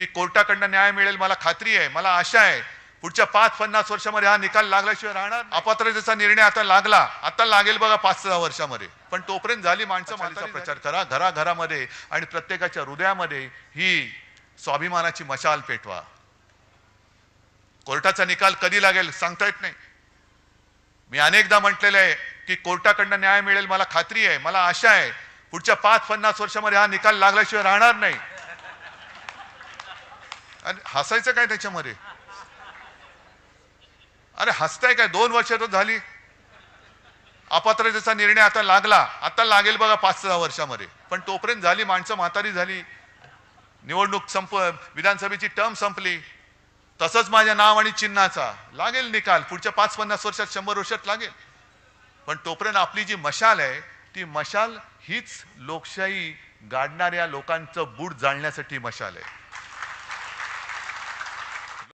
की कोर्टाकडनं न्याय मिळेल मला खात्री आहे मला आशा आहे. पुढच्या पाच पन्नास वर्षामध्ये हा निकाल लागल्याशिवाय राहणार. अपात्रतेचा निर्णय आता लागला आता लागेल बघा पाच सहा वर्षामध्ये. पण तोपर्यंत झाली माणसं माणसा प्रचार करा घराघरामध्ये आणि प्रत्येकाच्या हृदयामध्ये ही स्वाभिमानाची मशाल पेटवा. कोर्टाचा निकाल कधी लागेल सांगता येत नाही. मी अनेकदा म्हटलेलं आहे की कोर्टाकडनं न्याय मिळेल मला खात्री आहे मला आशा आहे. पुढच्या पाच पन्नास वर्षामध्ये हा निकाल लागल्याशिवाय राहणार नाही. अरे हसायचं काय त्याच्यामध्ये? अरे हसताय काय? दोन वर्ष तर झाली. अपात्रतेचा निर्णय आता लागला. आता लागेल बघा पाच सहा वर्षामध्ये. पण तोपर्यंत झाली माणसं म्हातारी झाली. निवडणूक संप विधानसभेची टर्म संपली. तसंच माझ्या नाव आणि चिन्हाचा. लागेल निकाल. पुढच्या पाच पन्नास वर्षात शंभर वर्षात लागेल. पण तोपर्यंत आपली जी मशाल आहे ती मशाल हीच लोकशाही गाडणाऱ्या लोकांचं बूट जाळण्यासाठी मशाल आहे.